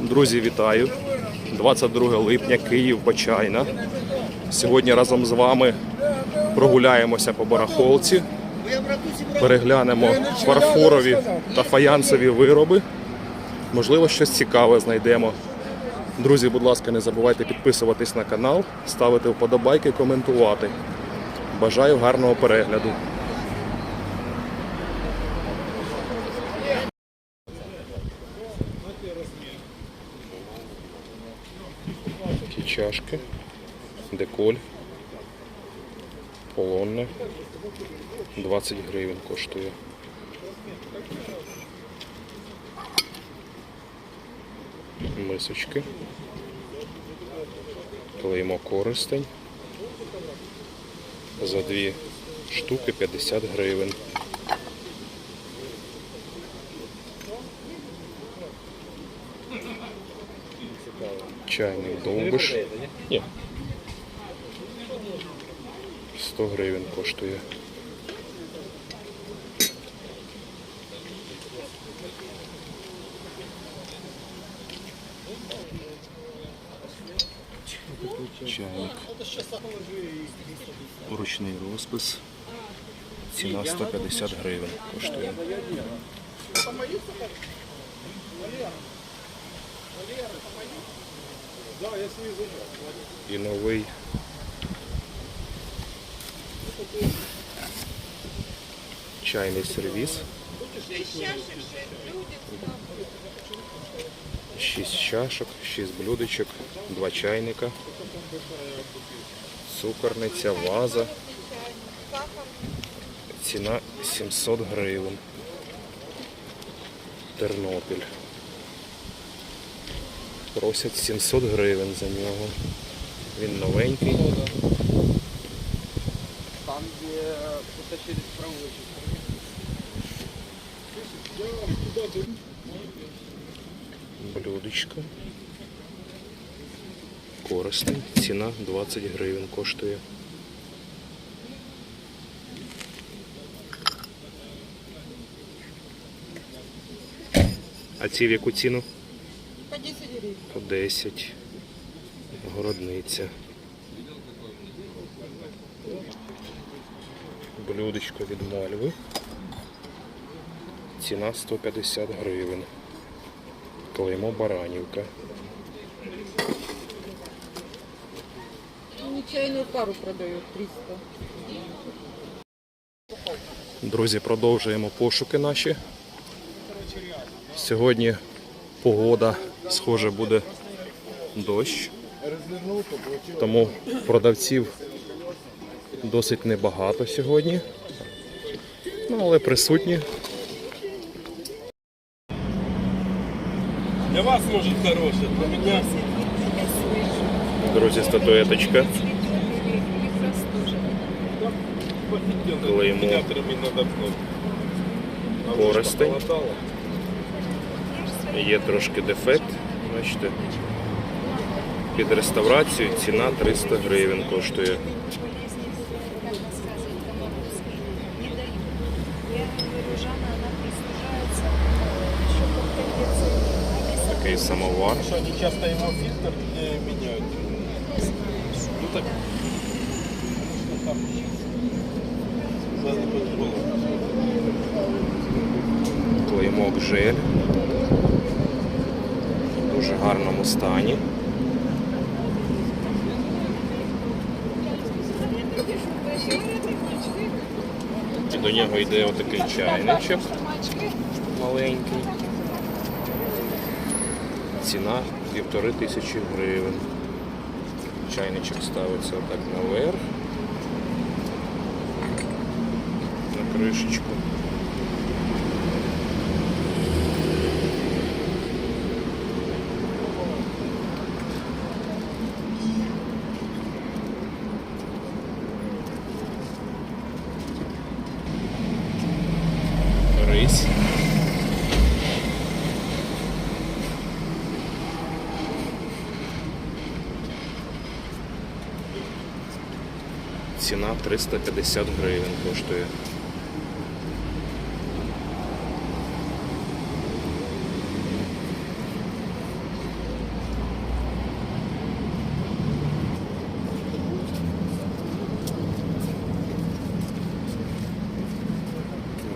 Друзі, вітаю! 22 липня, Київ, Почайна. Сьогодні разом з вами прогуляємося по барахолці, переглянемо фарфорові та фаянсові вироби. Можливо, щось цікаве знайдемо. Друзі, будь ласка, не забувайте підписуватись на канал, ставити вподобайки, коментувати. Бажаю гарного перегляду. Чашки, деколь, полонне. 20 гривень коштує. Мисочки. Клеймо користень. За дві штуки 50 гривень. Чайний довбиш. Ні. 100 гривень коштує. Чайник. Ручний розпис. Ціна 150 гривень коштує. І новий. Чайний сервіс. Шість чашок, шість блюдечок, два чайника, цукорниця, ваза. Ціна 700 гривень. Тернопіль. Просять 700 гривень за нього. Він новенький. Там, где потащили проводчик. Блюдечко. Корисний. Ціна 20 гривень коштує. А ці в яку ціну? По 10 гривен. По 10. Городниця. Блюдечко від мальви. Ціна 150 гривень. Клеймо Баранівка. Они пару продают 300. Друзі, продовжуємо пошуки наші. Сьогодні погода, схоже, буде дощ. Тому продавців досить небагато сьогодні. Ну, але присутні. Для вас может хороший, для меня Друзі, статуеточка. Клеймо. Користень. Є трошки дефект. Бачите. Під реставрацію ціна 300 гривень коштує. Такий самовар. Часто ему фильтр э, меняют. Ну так. Клеймок жель. Дуже гарному стані. І до нього йде отакий чайничок маленький. Ціна півтори тисячі гривень. Чайничок ставиться отак наверх. На кришечку. 350 гривень коштує.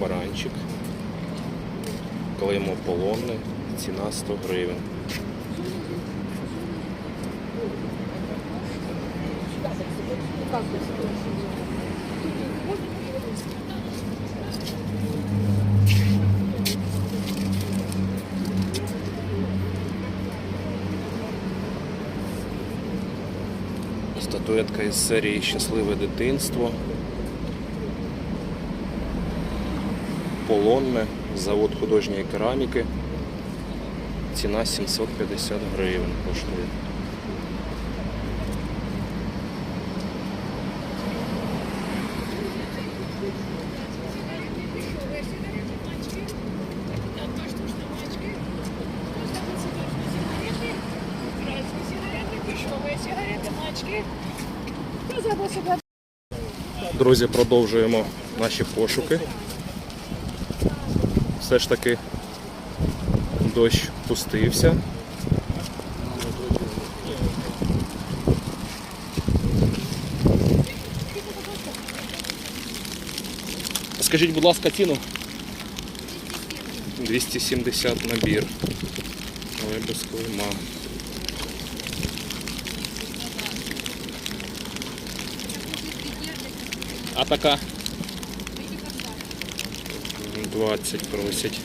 Баранчик, клеймо полонне, ціна 100 гривень. Статуетка із серії Щасливе дитинство. Полонне, завод художньої кераміки. Ціна 750 гривень коштує. Друзі, продовжуємо наші пошуки. Все ж таки дощ пустився. Скажіть, будь ласка, ціну? 270 набір. Але без клейма. А така? 20 просять.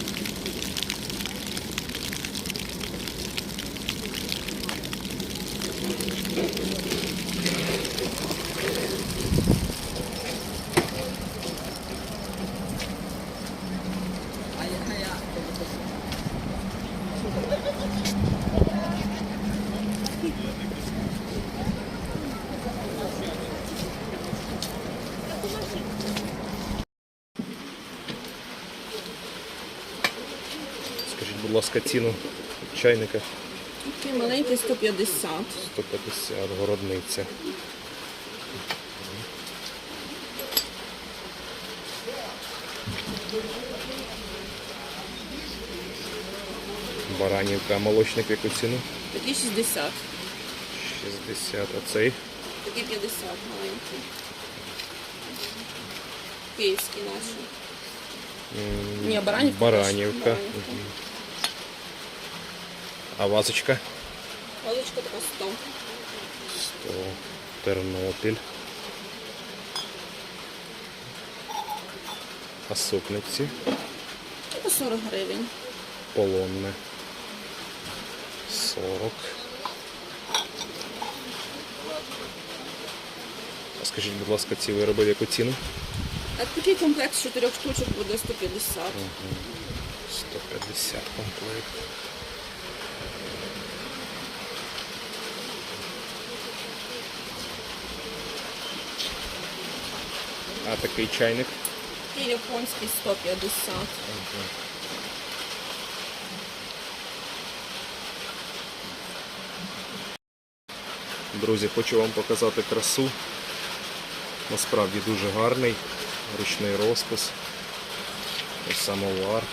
Скажіть, будь ласка, ціну чайника Такий маленький 150. 150 городниця. Баранівка, а молочник в яку ціну? Такий 60. 60, а цей Такий 50 маленький. Київські наші. Ні, баранівка. баранівка. теж. А вазочка? Паличка така 100. 100. Тернопіль. А супниці? Це 40 гривень. Полонне. 40. А скажіть, будь ласка, ці вироби в яку ціну? А такий комплект з 4 штучок буде 150. 150 комплект. А такий чайник? Такий японський 150. Друзі, хочу вам показати красу. Насправді дуже гарний, ручний розпис. Ось самовар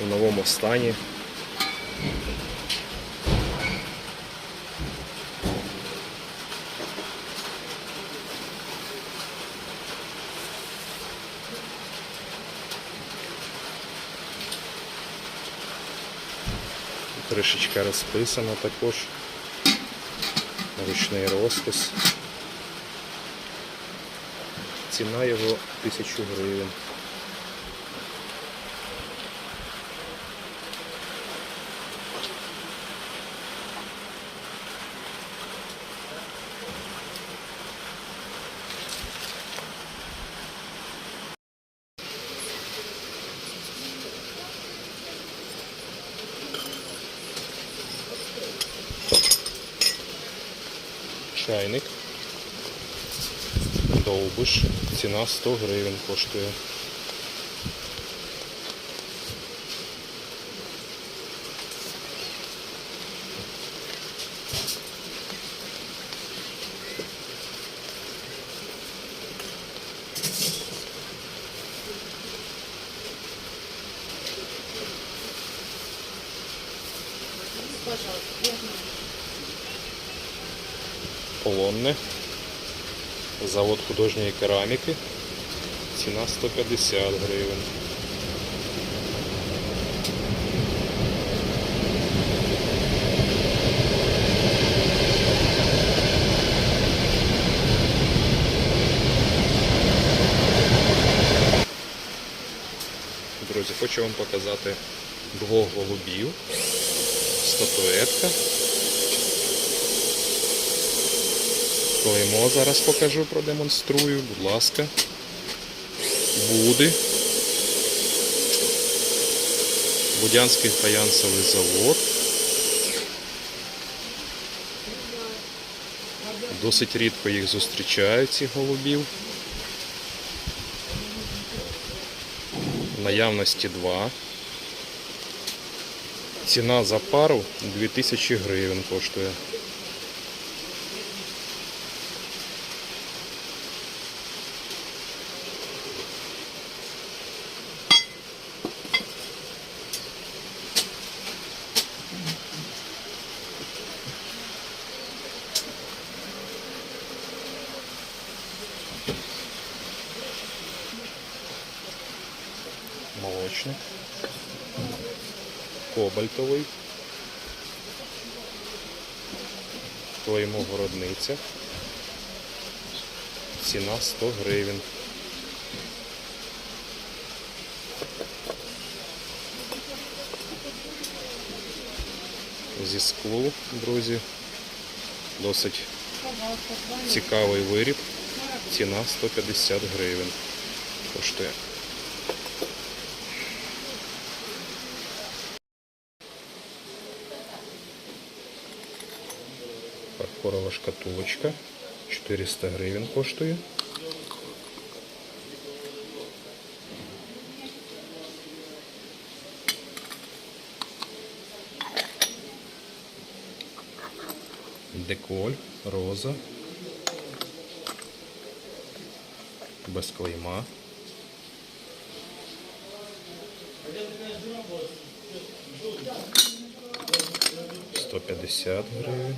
у новому стані. Кришечка розписана також. Ручний розпис. Ціна його 1000 гривень. Чайник. Довбиш. Ціна 100 гривень коштує. Полонне завод художньої кераміки. Ціна 150 гривень. Друзі, хочу вам показати двох голубів, статуетка. Клеймо зараз покажу, продемонструю, будь ласка. Буди. Будянський фаянсовий завод. Досить рідко їх зустрічають, цих голубів. Наявності два. Ціна за пару 2000 гривень коштує. Молочник. Кобальтовий. Клеймо городниця. Ціна 100 гривень. Зі склу, друзі. Досить цікавий виріб. Ціна 150 гривень. Коштує. Фарфорова шкатулочка. 400 гривень коштує. Деколь, роза. Без клейма. Сто п'ятдесят гривень.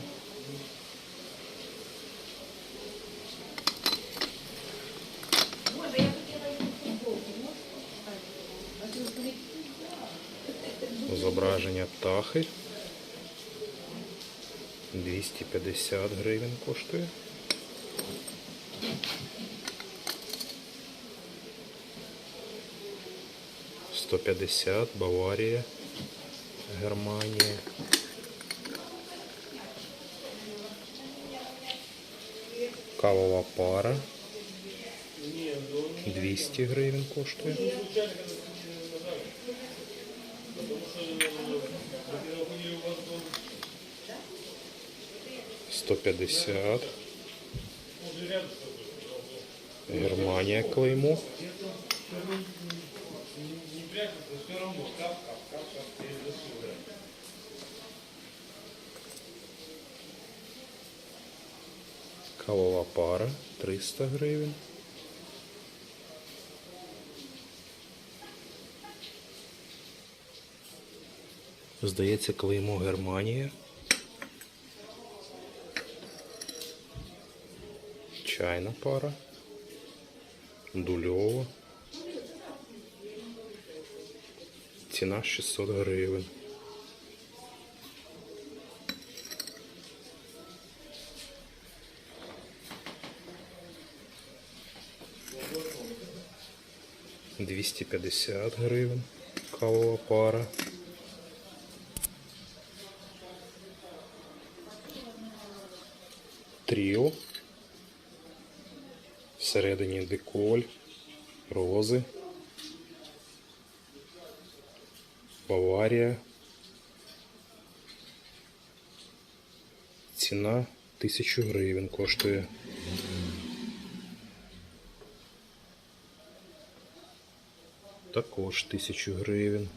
Зображення птахи. 250 гривень коштує. Сто п'ятдесят Баварія, Германія. Кавова пара. 200 гривень коштує. Сто п'ятдесят. Германія клеймо. Кавова пара 300 гривень. Здається, клеймо Германія. Чайна пара. Дульова. Ціна 600 гривень. Двісті п'ятдесят гривень. Кавова пара. Тріо. Всередині деколь, рози, Баварія. Ціна 1000 гривень коштує. Також 1000 гривень.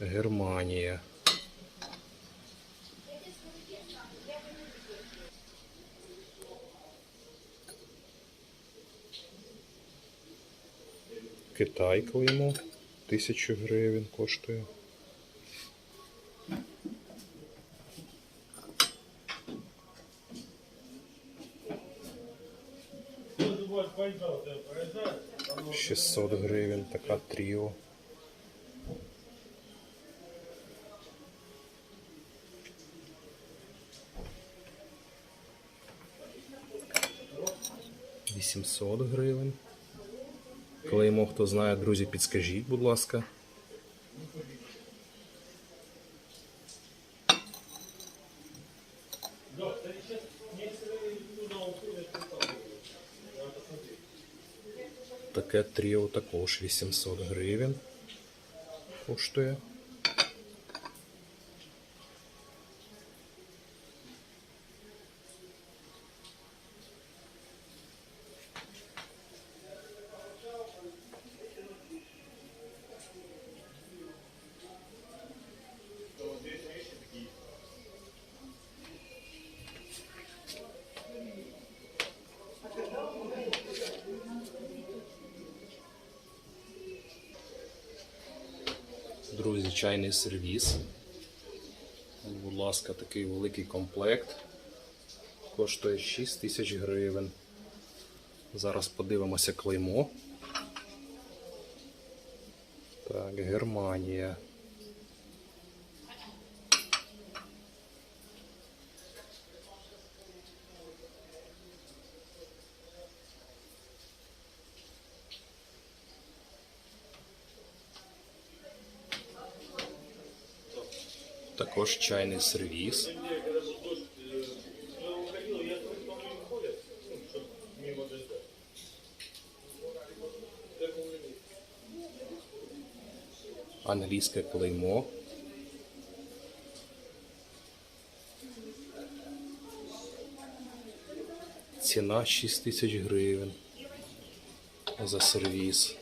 Германія. Китай клеймо. 1000 гривень коштує. Шістсот гривень, така тріо. Вісімсот гривень. Клеймо, хто знає, друзі, підскажіть, будь ласка. Таке тріо також 800 гривень. Коштує. Чайний сервіс. Будь ласка, такий великий комплект. Коштує 6 тисяч гривень. Зараз подивимося клеймо. Так, Германія. Також чайний сервіс. Англійське клеймо. Ціна 6 тисяч гривень за сервіс.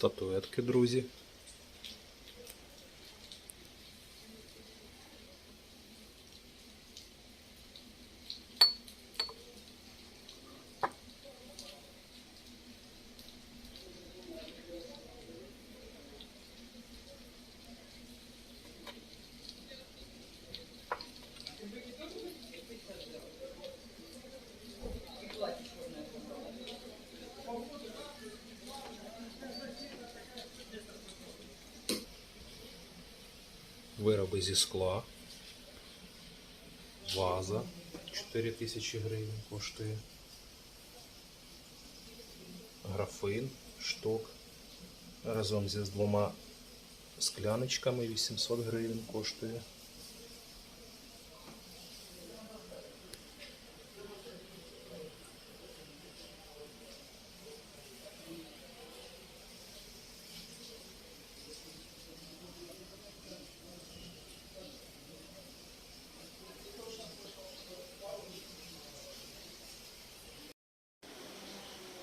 Статуетки, друзі. Вироби зі скла. Ваза 4 тисячі гривень коштує. Графин, шток. Разом зі двома скляночками 800 гривень коштує.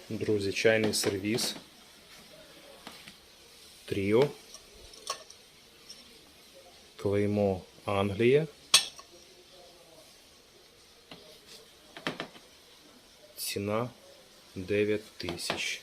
Друзі, чайний сервіс. Тріо. Клеймо Англія. Ціна 9 тисяч.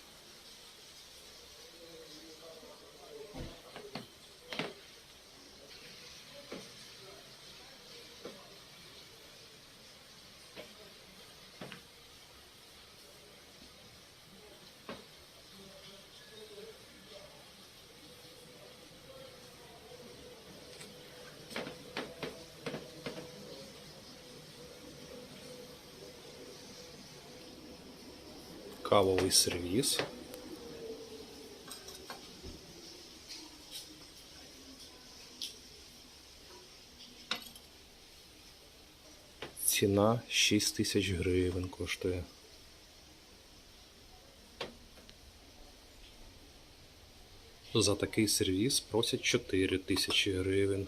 Кавовий сервіс. Ціна 6 тисяч гривень коштує. За такий сервіс просять 4 тисячі гривень.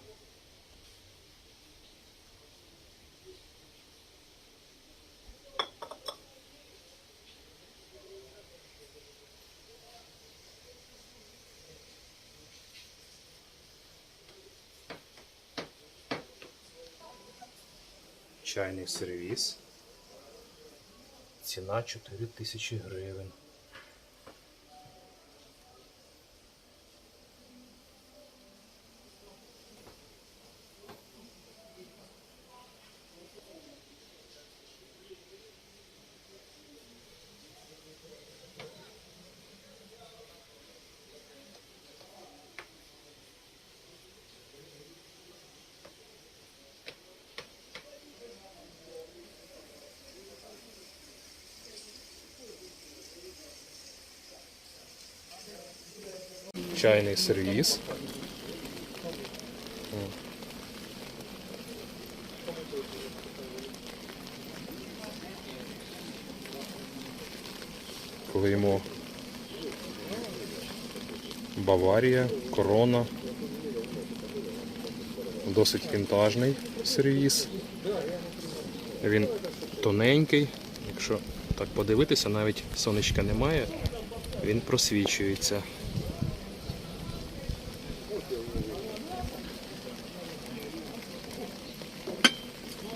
Чайний сервіс. Ціна 4 тисячі гривень. Чайний сервіс. Клеймо Баварія, корона. Досить вінтажний сервіс. Він тоненький, якщо так подивитися, навіть сонечка немає, він просвічується.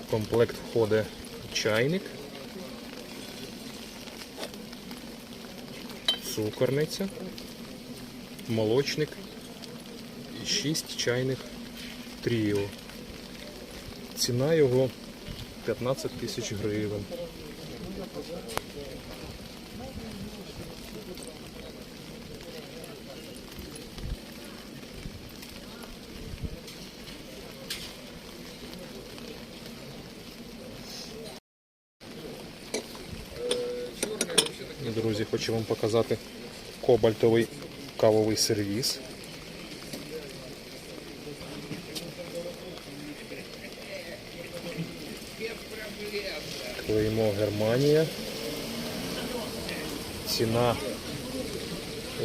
В комплект входить чайник, цукорниця, молочник і 6 чайних тріо. Ціна його 15 тисяч гривень. Друзі, хочу вам показати кобальтовий кавовий сервіс. Клеймо Германія. Ціна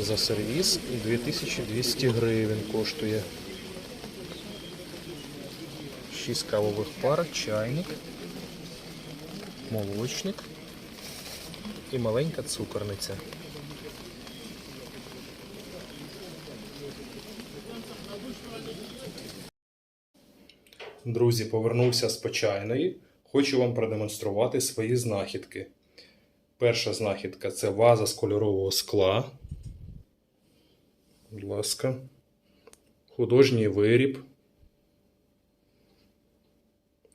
за сервіс 2200 гривень коштує. 6 кавових пар, чайник, молочник і маленька цукорниця. Друзі, повернувся з почайної. Хочу вам продемонструвати свої знахідки. Перша знахідка це ваза з кольорового скла. Будь ласка. Художній виріб.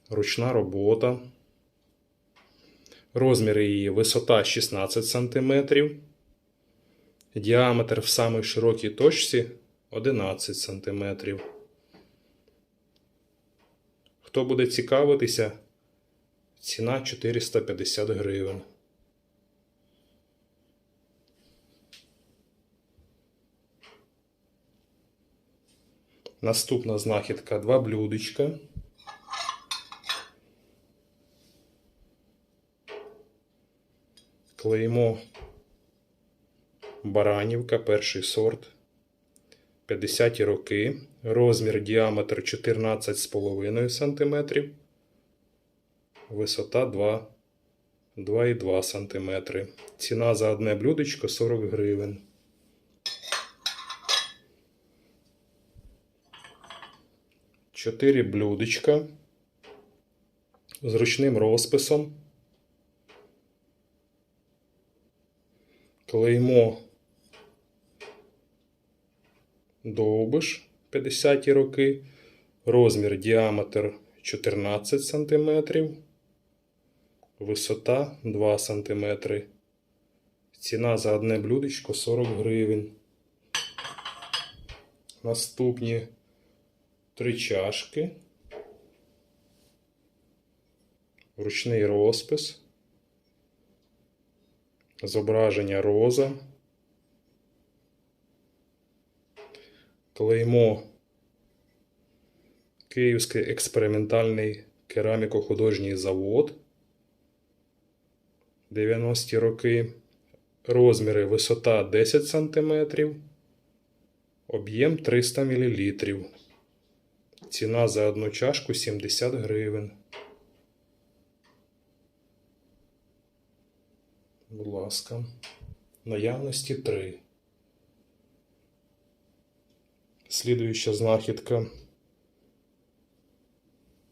Ручна робота. Розміри її висота 16 см. Діаметр в самій широкій точці 11 см. Хто буде цікавитися, ціна 450 гривень. Наступна знахідка два блюдечка. Клеймо Баранівка, перший сорт. 50 роки. Розмір діаметр 14,5 см. Висота 2, 2,2 см. Ціна за одне блюдечко 40 гривень. Чотири блюдечка з ручним розписом. Клеймо Довбиш 50 роки. Розмір діаметр 14 см. Висота 2 см. Ціна за одне блюдечко 40 гривень. Наступні три чашки. Ручний розпис. Зображення роза. Клеймо Київський експериментальний кераміко-художній завод. 90-ті роки. Розміри висота 10 см. Об'єм 300 мл. Ціна за одну чашку 70 гривень. Будь ласка. Наявності 3. Слідуюча знахідка.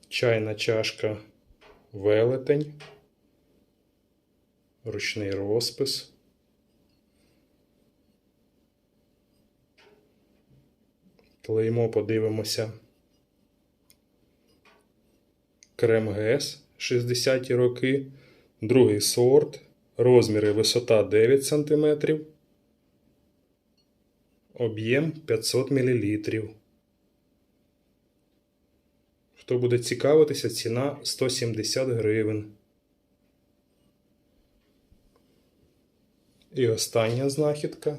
Чайна чашка велетень. Ручний розпис. Клеймо подивимося. Крем ГЕС 60 роки. Другий сорт. Розміри висота 9 см. Об'єм 500 мл. Хто буде цікавитися, ціна 170 гривень. І остання знахідка.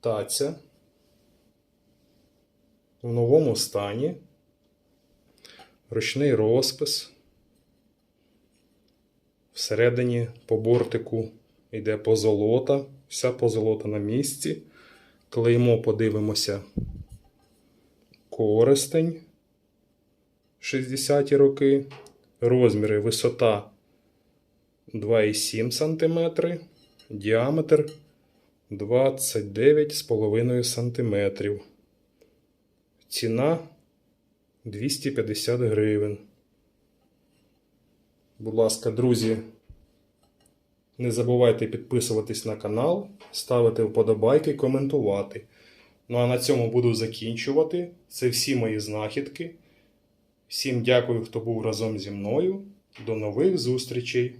Таця в новому стані. Ручний розпис. Всередині по бортику йде позолота. Вся позолота на місці. Клеймо подивимося. Користень 60-ті роки. Розміри висота 2,7 см. Діаметр 29,5 см. Ціна 250 гривень. Будь ласка, друзі, не забувайте підписуватись на канал, ставити вподобайки, коментувати. Ну а на цьому буду закінчувати. Це всі мої знахідки. Всім дякую, хто був разом зі мною. До нових зустрічей!